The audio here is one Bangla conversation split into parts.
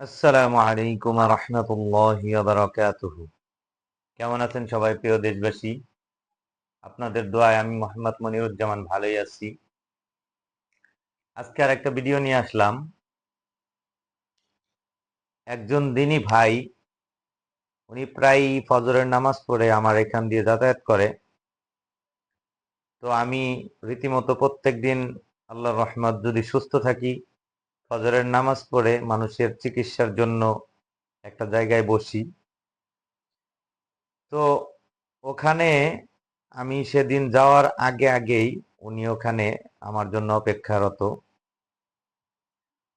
আসসালামু আলাইকুম রহমতুল্লাহ বারাকাতুহ। কেমন আছেন সবাই প্রিয় দেশবাসী? আপনাদের দোয়ায় আমি মোহাম্মদ মনিরুজ্জামান ভালোই আছি। আজকে আর একটা ভিডিও নিয়ে আসলাম। একজন দিনী ভাই, উনি প্রায় ফজরের নামাজ পড়ে, আমার এখান দিয়ে যাতায়াত করে। তো আমি রীতিমতো প্রত্যেক দিন আল্লাহ রহমত, যদি সুস্থ থাকি ফজরের নামাজ পড়ে মানুষের চিকিৎসার জন্য একটা জায়গায় বসি। তো ওখানে আমি সেদিন যাওয়ার আগে আগেই উনি ওখানে আমার জন্য অপেক্ষারত।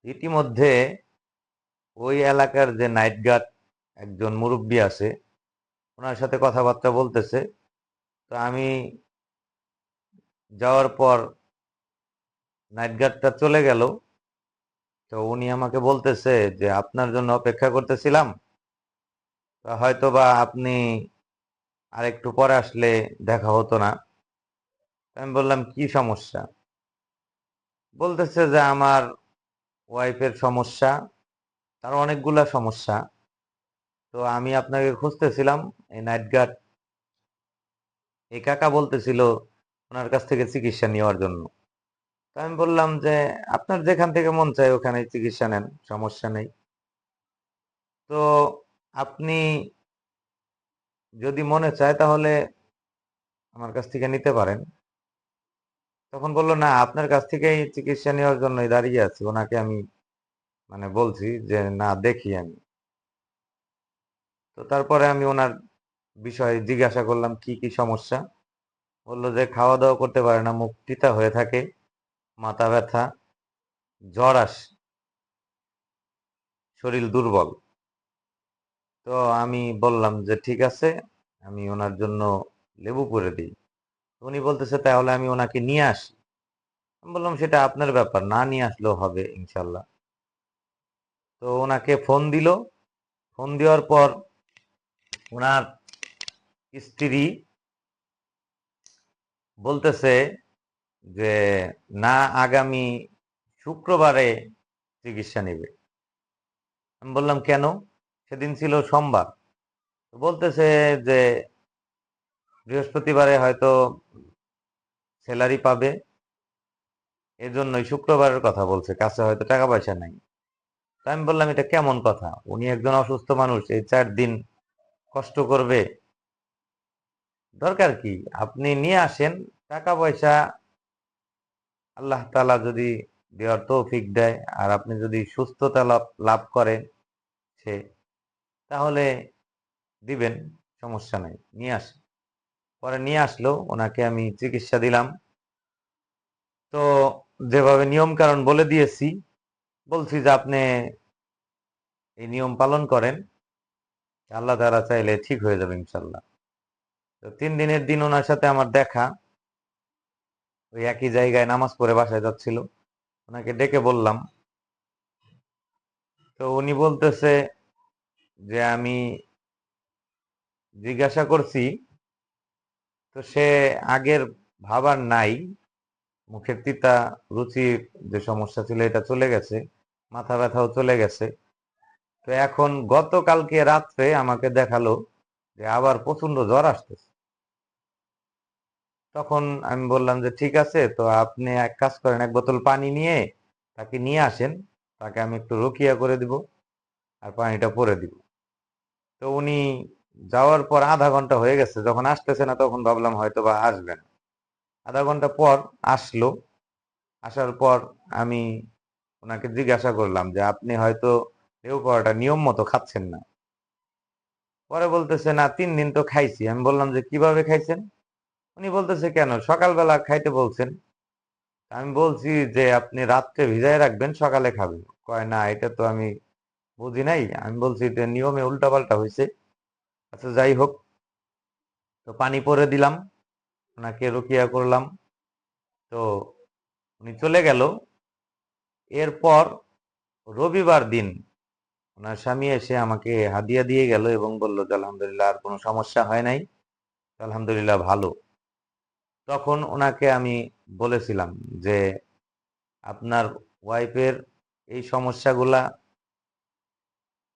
ইতিমধ্যে ওই এলাকার যে নাইট গার্ড একজন মুরব্বী আছে, ওনার সাথে কথাবার্তা বলতেছে। তো আমি যাওয়ার পর নাইট গার্ডটা চলে গেল। তো উনি আমাকে বলতেছে যে, আপনার জন্য অপেক্ষা করতেছিলাম। হয়তো বা আপনি আরেকটু পরে আসলে দেখা হতো না। আমি বললাম, কি সমস্যা? বলতেছে যে, আমার ওয়াইফের সমস্যা, তার অনেকগুলা সমস্যা। তো আমি আপনাকে খুঁজতেছিলাম, এই নাইট গার্ড। এই কাকা বলতেছিল, ওনার কাছ থেকে চিকিৎসা নেওয়ার জন্য। আমি বললাম যে, আপনার যেখান থেকে মন চায় ওখানে চিকিৎসা নেন, সমস্যা নেই। তো আপনি যদি মনে চায় তাহলে আমার কাছ থেকে নিতে পারেন। তখন বলল, না, আপনার কাছ থেকেই চিকিৎসা নেওয়ার জন্যই দাঁড়িয়ে আছি। ওনাকে আমি মানে বলছি যে, না, দেখি আমি। তো তারপরে আমি ওনার বিষয়ে জিজ্ঞাসা করলাম, কি কি সমস্যা? বলল যে খাওয়া দাওয়া করতে পারে না, মুখ তিতা হয়ে থাকে। মাথা ব্যথা, জ্বর আসে, শরীর দুর্বল। তো আমি বললাম যে, ঠিক আছে, আমি ওনার জন্য লেবু করে দিই। উনি বলতেছে, তাহলে আমি ওনাকে নিয়ে আসি। আমি বললাম, সেটা আপনার ব্যাপার, না নিয়ে আসলেও হবে ইনশাল্লাহ তো ওনাকে ফোন দিল। ফোন দেওয়ার পর ওনার স্ত্রী বলতেছে যে না আগামী শুক্রবারে চিকিৎসা নেবে। আমি বললাম, কেন? সেদিন ছিল সোমবার। বলতেছে যে বৃহস্পতিবারে হয়তো স্যালারি পাবে। এজন্যই শুক্রবারের কথা বলছে, কাছে হয়তো টাকা পয়সা নাই। তা আমি বললাম, এটা কেমন কথা? উনি একজন অসুস্থ মানুষ, এই চার দিন কষ্ট করবে। দরকার কি? আপনি নিয়ে আসেন, টাকা পয়সা আল্লাহ তালা যদি দেওয়ার তৌফিক দেয় আর আপনি যদি সুস্থতা লাভ লাভ করেন সে, তাহলে দিবেন, সমস্যা নাই, নিয়ে আসেন পরে নিয়ে আসলো, ওনাকে আমি চিকিৎসা দিলাম। তো যেভাবে নিয়ম কারণ বলে দিয়েছি, বলছি যে আপনি এই নিয়ম পালন করেন, আল্লাহ তারা চাইলে ঠিক হয়ে যাবে ইনশাল্লাহ তো তিন দিনের দিন ওনার সাথে আমার দেখা। ওই একই জায়গায় নামাজ পড়ে বাসায় যাচ্ছিল। ওনাকে ডেকে বললাম, তো উনি বলতেছে যে আমি জিজ্ঞাসা করছি, তো সে আগের ভাবার নাই, মুখের তিতা রুচির যে সমস্যা ছিল এটা চলে গেছে, মাথা ব্যথাও চলে গেছে। তো এখন গতকালকে রাত্রে আমাকে দেখাল যে আবার প্রচণ্ড জ্বর আসতেছে। তখন আমি বললাম যে, ঠিক আছে, তো আপনি এক কাজ করেন, এক বোতল পানি নিয়ে তাকে নিয়ে আসেন, তাকে আমি একটু রকিয়া করে দিব আর পানিটা পরে দিব। তো উনি যাওয়ার পর আধা ঘণ্টা হয়ে গেছে, যখন আসতেছে না তখন ভাবলাম হয়তো বা আসবেন। আধা ঘণ্টা পর আসলো, আসার পর আমি ওনাকে জিজ্ঞাসা করলাম যে, আপনি হয়তো লেউ পড়াটা নিয়ম মতো খাচ্ছেন না। পরে বলতেছে, না, তিন দিন তো খাইছি। আমি বললাম যে, কীভাবে খাইছেন? উনি বলতেছে, কেন? সকালবেলা খাইতে বলছেন। আমি বলছি যে, আপনি রাত্রে ভিজায় রাখবেন, সকালে খাবেন। কয়, না, এটা তো আমি বুঝি নাই। আমি বলছি যে নিয়মে উল্টাপাল্টা হয়েছে আচ্ছা যাই হোক, তো পানি পরে দিলাম, ওনাকে রুকিয়া করলাম। তো উনি চলে গেল। এরপর রবিবার দিন ওনার স্বামী এসে আমাকে হাদিয়া দিয়ে গেল এবং বলল যে, আলহামদুলিল্লাহ, আর কোনো সমস্যা হয় নাই? আলহামদুলিল্লাহ, ভালো। তখন ওনাকে আমি বলেছিলাম যে, আপনার ওয়াইফের এই সমস্যাগুলা,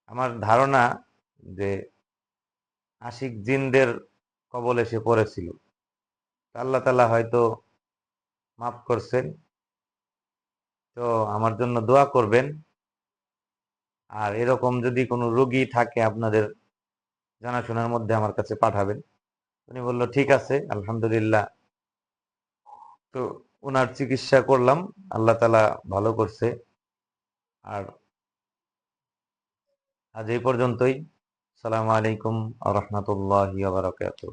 আমার ধারণা যে আশিক জিনদের কবলে সে পড়েছিল। আল্লাহ তালা হয়তো মাফ করছেন। তো আমার জন্য দোয়া করবেন। আর এরকম যদি কোনো রোগী থাকে আপনাদের জানাশোনার মধ্যে আমার কাছে পাঠাবেন। উনি বলল, ঠিক আছে, আলহামদুলিল্লাহ। তো ওনার চিকিৎসা করলাম, আল্লাহ তালা ভালো করছে। আর আজ এই পর্যন্তই। সালামু আলাইকুম আ রহমতুল্লাহ বারকাতুহ।